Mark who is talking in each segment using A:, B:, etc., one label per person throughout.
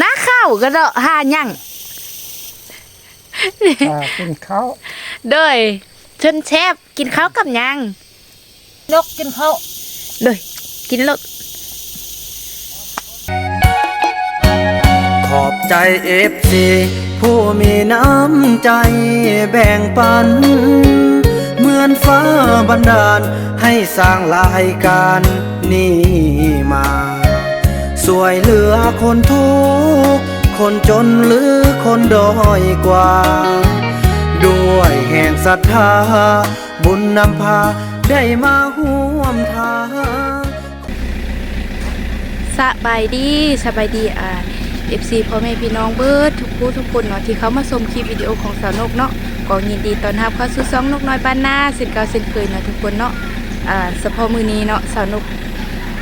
A: น้าข้าวก็เดาะหาหยัง
B: อ่ากินข้าว
A: เด้ยเชิญแชฟกินข้าวกับหยัง
B: นกกินข้าว
A: เด้ยกินแล้ว
C: ขอบใจเอฟซีผู้มีน้ำใจแบ่งปัน เหมือนฟ้าบันดาลให้สร้างรายการนี้มา สวยเหลือคนทุกข์คนจนหรือคนด้อยกว่า ด้วยแห่งศรัทธา บุญนำพาได้มาห่วมทาง
A: สบายดีสบายดีอ่า FC พ่อแม่พี่น้องเบิดทุกผู้ทุกคนเนาะที่เขามาชมคลิปวิดีโอของสาวนกเนาะก็ยินดีตอนรับเข้าสู่ช่องนกน้อยบ้านนาสินเก่าสินเคยเนาะทุกคนเนาะอ่าเฉพามือนี้เนาะสาวนก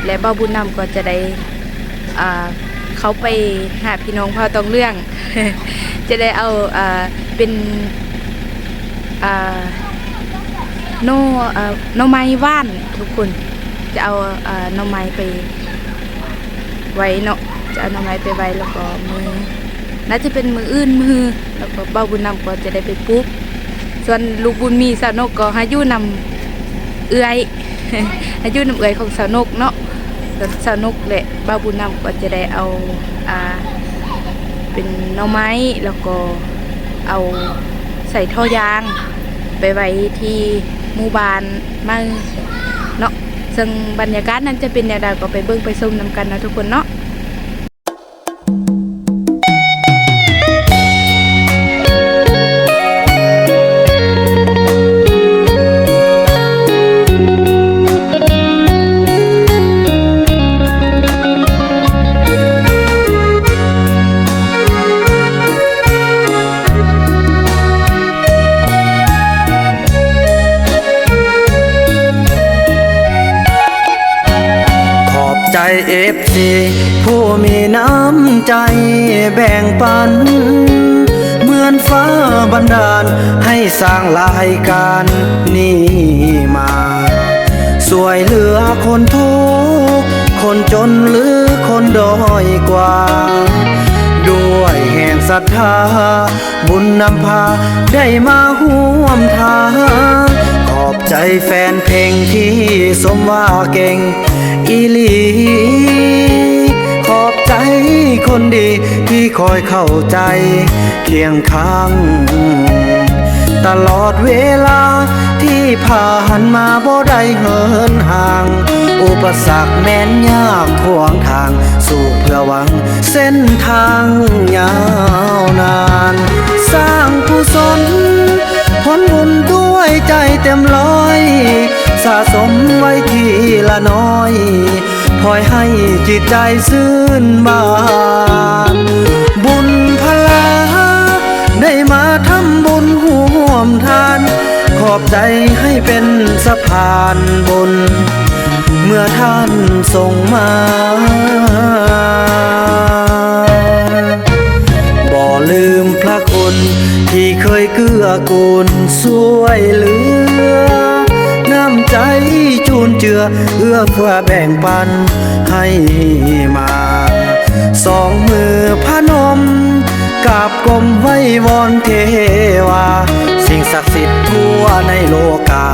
A: และบ่าวบุญนำก็จะได้ เขาไปหาพี่น้องพาตองเรื่อง จะได้เอาอเป็นโน่โนไม้ว่านทุกคน จะเอาโนไม้ไปไว้เนาะจะเอาโนไม้ไปไว้แล้วก็มือน่าจะเป็นมืออื่นมือแล้วก็บ่าบุญนำก็จะได้ไปปลูกส่วนลูกบุญมีสาวนกก็ให้ยู่นำเอื้อยให้ยู่นำเอื้อยของสาวนกเนาะสาวนกและ บ้าบุญนำก็จะได้เอาอ่าเป็นน่อไม้แล้วก็เอาใส่ท่อยาง ไปไว้ที่หมู่บ้านมาเนาะซึ่งบรรยากาศนั้นจะเป็นแนวใดก็ไปเบิ่งไปชมนำกันนะทุกคนเนาะ
C: เอฟซีผู้มีน้ำใจแบ่งปัน เหมือนฟ้าบันดาลให้สร้างรายการนี้มา สวยเหลือคนทุกคนจนหรือคนด้อยกว่า ด้วยแห่งศรัทธา บุญนำพาได้มาห่วมทางขอบใจแฟนเพลงที่สมว่าเก่ง อีหลี ขอบใจคนดีที่คอยเข้าใจเคียงข้าง ตลอดเวลาที่ผ่านมาบ่ได้เหินห่าง อุปสรรคแม้นยากขวางทาง สู่เพื่อหวังเส้นทางยาวนาน สร้างกุศลผลบุญด้วยใจเต็มร้อย สะสมไว้ทีละน้อยพอยให้จิตใจซื่นบานบุญพลา ได้มาทำบุญห่วมทาน ขอบใจให้เป็นสะพานบุญ เมื่อท่านส่งมาบ่ลืมพระคุณที่เคยเกื้อกูลช่วยเหลือ ใจจูนเจือเอื้อเพื่อแบ่งปันให้มา สองมือพนมกราบกรมไว้วอนเทวา สิ่งศักดิ์สิทธิ์ทั่วในโลกา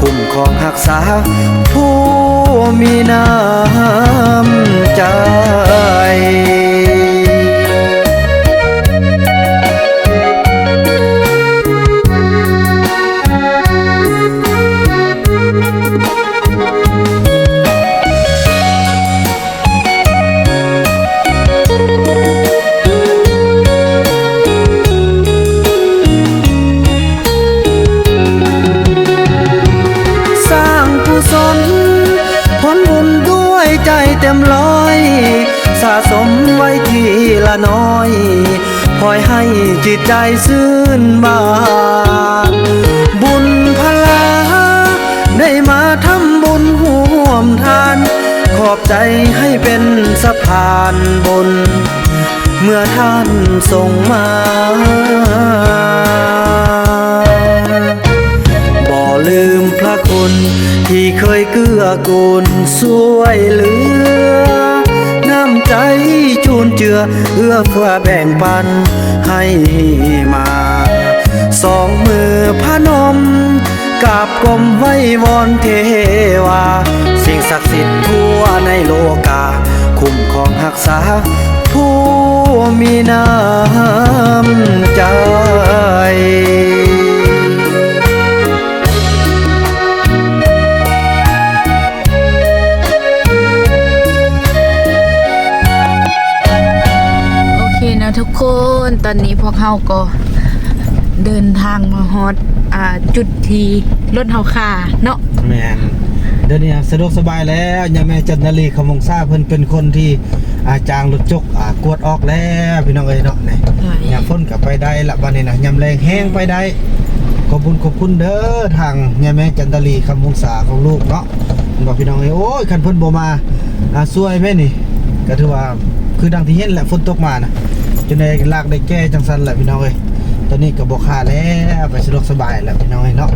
C: คุ้มครองรักษา ผู้มีน้ำใจ ซื่นบานบุญพลา ได้มาทำบุญห่วมทาน ขอบใจให้เป็นสะพานบุญ เมื่อท่านส่งมาบ่ลืมพระคุณที่เคยเกื้อกูลช่วยเหลือำ
D: ใจจูนเจือเอื้อเฟื้อแบ่งปันให้มา สองมือพนมกราบกรมไว้วอนเทวา สิ่งศักดิ์สิทธิ์ทั่วในโลกา คุ้มครองรักษา ผู้มีน้ำใจ
A: อนนี้พวกเขาก็เดินทางมาฮอดอ่าจุดที่รถเฮาค่าเนาะ
C: แมนเดี๋ยวนี้สะดวกสบายแล้วยาแม่จันนารีขมงซาเพิ่นเป็นคนที่อาจางรถจกอ่ากวดออกแล้วพี่น้องเอ้ยเนาะนี่ยามฝนก็ไปได้ละบัดนี้นะยามแรงแห้งไปได้ขอบคุณขอบคุณเด้อทางยาแม่จันนารีคำมงษาของลูกเนาะบอกพี่น้องเอ้ยโอ้ยคันเพิ่นบ่มาอ่าซวยแม่นี่ก็ถือว่าคือดังที่เห็นแหละฝนตกมานะ จนได้ลากได้แก้จังซั่นแหละพี่น้องเอ้ยตอนนี้ก็บ่ค่าแล้วไปสะดวกสบายแล้วพี่น้องเอ้ยเนาะ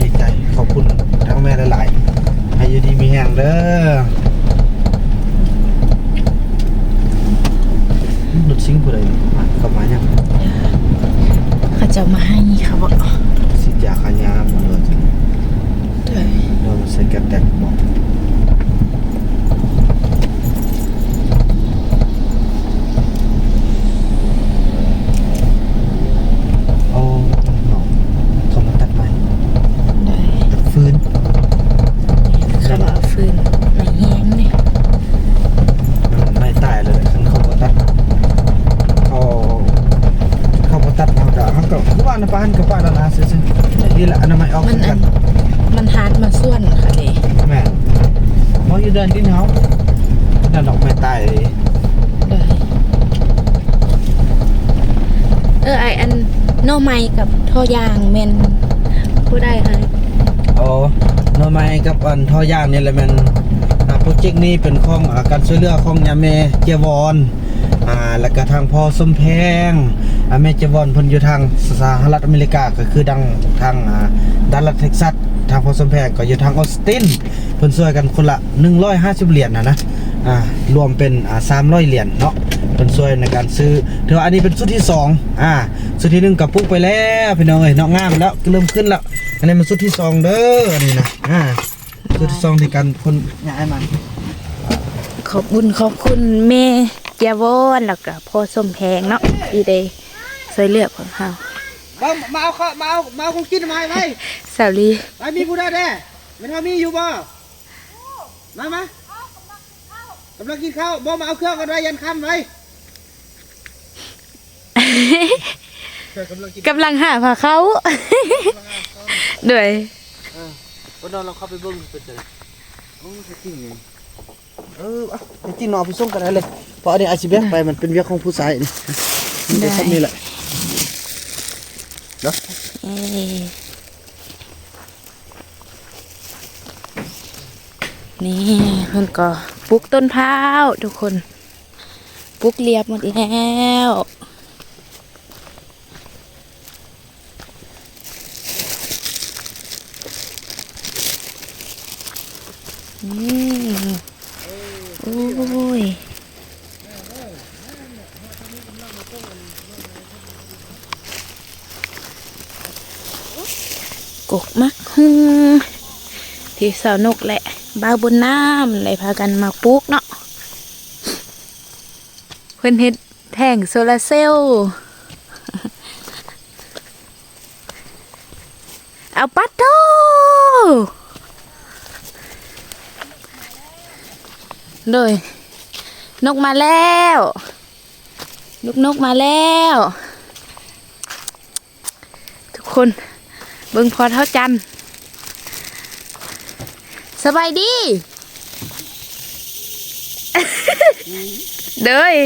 C: ดีใจขอบคุณทั้งแม่หลายๆให้อยู่ดีมีแห่งเด้อหลุดซิงผู้ใดนี่มากลับมายัง
A: เขาจะมาให้เขาบอก
C: สิยาขายาบ่เลย
A: ด้วย
C: โดนใส่แกบแตกบอกโอ้เนาะเขามาตัดไม้
A: ด้วย
C: ตัดฟืน
A: เขาบอกเอาฟืนไม่แห้งเลย
C: มันไม่ตายเลยคันเขามาตัดเขาเขามาตัดเอาดาเขาก็คือว่านะป้านกับป้าละลาซื่อๆนี่แหละอนามัยออก
A: มัน
C: กั
A: อั
C: น
A: นมันฮาร์ดมาส่วนค่ะเลย
C: แม่มองอยู่เดินดินเฮานั่นดอกไม้ตายเลย
A: ด้วยเออไออันโนอไม้ กับท่อยางเมนผู้ได้ค่ะ
C: อ๋อหน่อไม้กับอันท่อยางนี่แหละแมันอ่าโปรเจกต์นี้เป็นของอ่าการช่วยเหลือของยาแม่เจวอนอ่าแล้วก็ทางพ่อสมแพงอ่าแม่เจวอนเพิ่นอยู่ทางสหรัฐอเมริกาก็คือดังทางอ่าดัลลัสเท็กซัสทางพ่อสมแพงก็อยู่ทางออสตินเพิ่นช่วยกันคนละ 150 เหรียญนะนะอ่ารวมเป็นอ่า300 เหรียญเนาะ เพิ่นช่วยในการซื้อถือว่าอันนี้เป็นชุดที่สองอ่าชุดที่หนึ่งกับปุ๊กไปแล้วพี่น้องเอ้ยเนาะงามแล้วเริ่มขึ้นแล้วอันนี้มันชุดที่สองเด้ออันนี้นะอ่าชุดที่สองที่กันคนย้ายมา
A: ขอบคุณขอบคุณแม่เจาวอนแล้วก็พ่อสมแพงเนาะอีเดย์ช่วยเหลือกของเขา
C: มามาเอาข้าวมาเอามาเอาของกินมาให้ไหม
A: สาลี
C: ไอ้มีผู้ได้แน่ไม่ทอมีอยู่บ่มามากำลังกินข้าวบ่มาเอาเครื่องกันไว้ยันค่ำไว้ กำลังกิน
A: กำลังหาพาเขาด้วย
C: วันนอนเราเข้าไปเบิ่งเป็นจังโอ้จริงนี่เออจริงเนอนเอาไปส่งกันเลยเพราะอันนี้อาชีพแบกไปมันเป็นเวียกของผู้ชายนี่นี่เดี๋ยวซ้ำนี่แหละเนาะ
A: นี่เพิ่นก็ปลูกต้นพร้าวทุกคนปลูกเรียบหมดแล้ว นี่โอ้ยกกมักฮึงที่สาวนกแหละบ้าบนน้ำเลยพากันมาปลูกเนาะเพื่อนเฮ็ดแท่งโซลาร์เซลล์เอาปัดโต โดย นกมาแล้วลูกนกมาแล้ว ทุกคนเบิ่งพอเท่าจันสบายดี เด้ย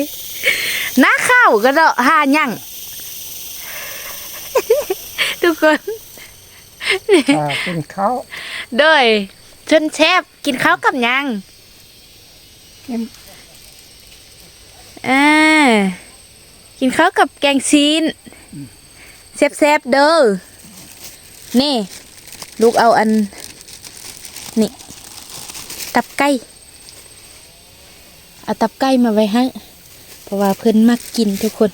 A: น้าข้าวก็เดาะหาหยังทุกคน
E: อ่าเป็นเขา
A: เด้ยชนแชบกินข้าวกับหยัง
E: กิน
A: อ่ากินข้าวกับแกงซีนแซ่บๆเด้อนี่ ลูกเอาอัน นี่ ตับไก่เอาตับไก่มาไว้ให้ เพราะว่าเพิ่อนมักกินทุกคน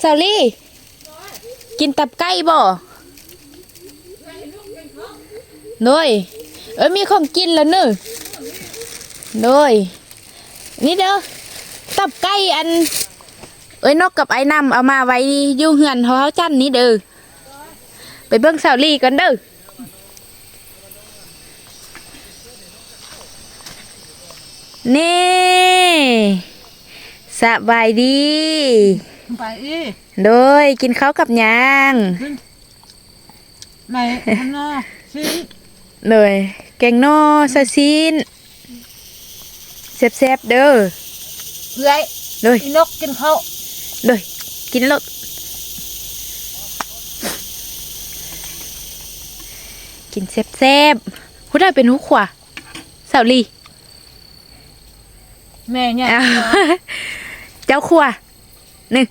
A: เซาลี่ กินตับไก่บ่โดยเอ้ยมีของกินแล้วเนอ โดยนี่เด้อตับไก่อัน เอ้ยนกกับไอ้นำเอามาไว้อยู่เหือนเขาจันนี่เด้อไปเบิ่งเสาลี่กันเด้อนี่สบายดี
B: ไปอี
A: โดยกินข้าวกับหยัง
B: ในข้างนอกสิ
A: โดยแกงนอซาซิน แซ่บๆเด้อ
B: เพื่อย
A: โดย
B: อีนกกินข้าว
A: โดยกินรสกินแซ่บๆผู้ใดเป็นหูขวาสาวลี
B: แม่เนี่ย
A: อ้าวเจ้าขวาหนึ่ง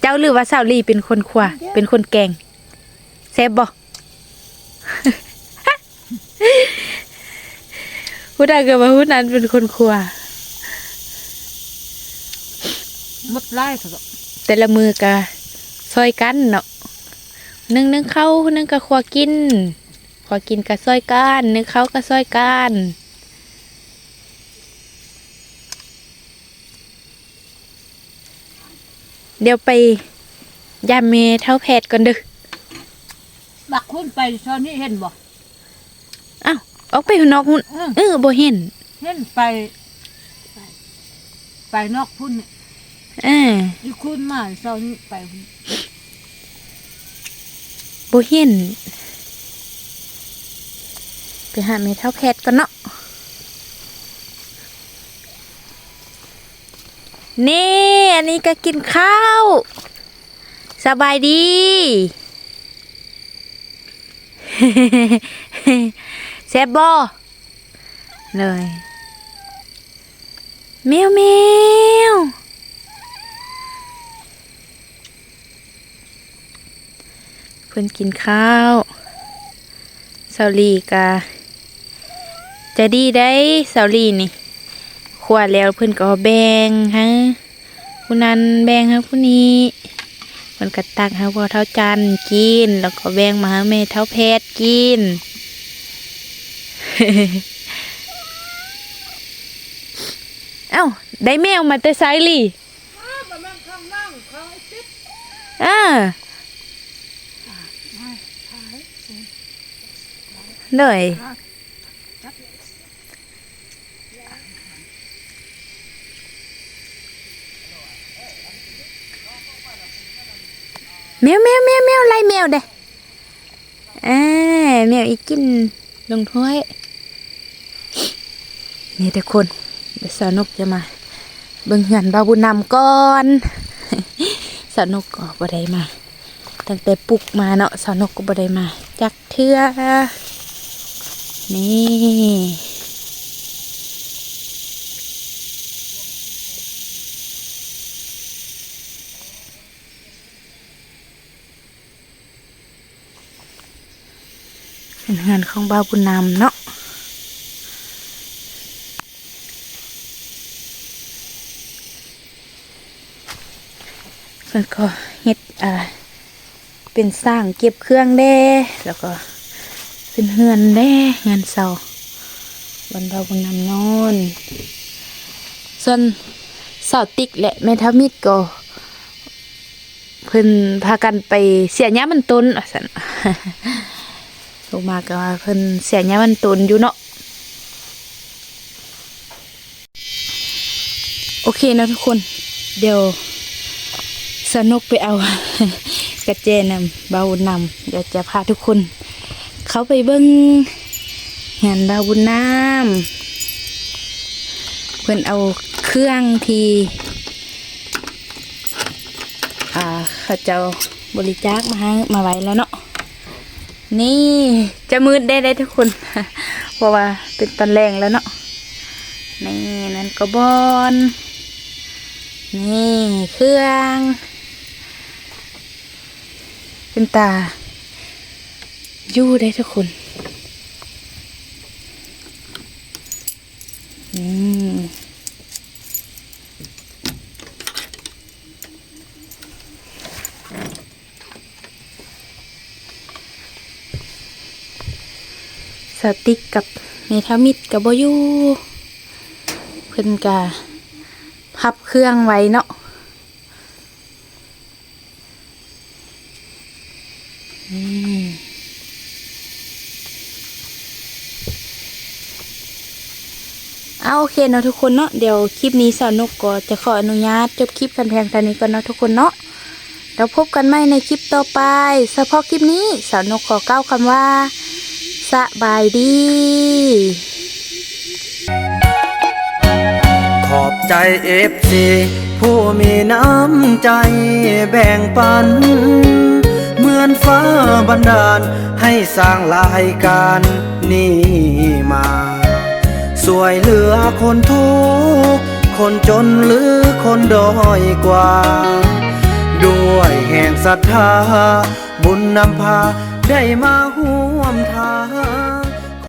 A: เจ้าหรือว่าสาวลีเป็นคนขวาเป็นคนแกงแซ่บบ่ ผู้ใดก็ว่าผู้นั้นเป็นคนขวา
B: หมดไล่เถอะ
A: แต่ละมือกะซอยกันเนาะหนึ่งหนึ่งเข้าหนึ่งกะขวากินขวากินกะซอยกันหนึ่งเข้ากะซอยกันเดี๋ยวไปยามเมเท่าแพทย์ก่อนเด้อ
B: บักคุณไปตอนนี้เห็นบ่
A: อ้าวออกไปข้างนอกหุ่น
B: อืม
A: เออบ่เห็น
B: เห็นไป ไปนอกพุ่นนี่
A: เออ
B: อีคุณมาตอนนี้ไป
A: บ่เห็นไปหาเมเท่าแพทย์ก่อนเนาะนี่อันนี้ก็กินข้าว สบายดี แซ่บบ่เลยแมวแมวเพิ่อนกินข้าวเสาลีกาจะดีได้เสาลีนี่ขวดแล้วเพิ่อนก็แบ่งฮะผู้นั้นแบ่งฮะผู้นี้เพิ่นก็ตักฮะพอเท่าจันกิน แล้วก็แบ่งมาให้แม่เท่าแพทย์กิน เอ้า ได้แมวมาแต่ไซลี่อ่าเลยแมวแมวแมวแมวไล่แมวเด้อ่าแมวอีกกินลงถ้วย นี่ทุกคนเดี๋ยวสนุกจะมาเบิ่งเหือนบาบุญนำก่อนสนุกก็บ่ได้มา ตั้งแต่ปลุกมาเนาะสนุกก็บ่ได้มา จักเทือนี่เหือนของบาบุญนำเนาะ เพิ่นก็เฮ็ดอ่าเป็นสร้างเก็บเครื่องแด้แล้วก็เป็นเฮือนแด้เฮือนเสาบรรดาบุญนำนอนส่วนเสาติกและแม่ทามิดก็เพิ่นพากันไปเสียหญ้ามันต้นว่าซั่นลงมาก็ว่าเพิ่นเสียหญ้ามันต้นอยู่เนาะโอเคนะทุกคน เดี๋ยว สนุกไปเอา กระเจนำบาวุนนำเดี๋ยวจะพาทุกคน เขาไปเบิ้งงานบาวุนน้ำเพื่อนเอาเครื่องที่อ่าเขาเจ้าบริจาคมาให้มาไว้แล้วเนาะนี่จะมืดได้ได้ทุกคน เพราะว่าเป็นตอนแรงแล้วเนาะนี่นั่นก็บอน นี่เครื่อง เป็นตา ยู่ได้ทุกคนอืมสติกกับเมทามิดกับโบยูเพิ่นกาพับเครื่องไว้เนาะ เอาโอเคเนาะทุกคนเนาะเดี๋ยวคลิปนี้สาวนกก็จะขออนุญาตจบคลิปกันเพียงเท่านี้ก่อนเนาะทุกคนเนาะแล้วพบกันใหม่ในคลิปต่อไปเฉพาะคลิปนี้สาวนกขอก้าวคำว่าสบายดี
C: ขอบใจเอฟซีผู้มีน้ำใจแบ่งปัน เหมือนฟ้าบันดาลให้สร้างรายการนี้มา สวยเหลือคนทุกคนจนหรือคนด้อยกว่า ด้วยแห่งศรัทธา บุญนำพาได้มาห่วมทาง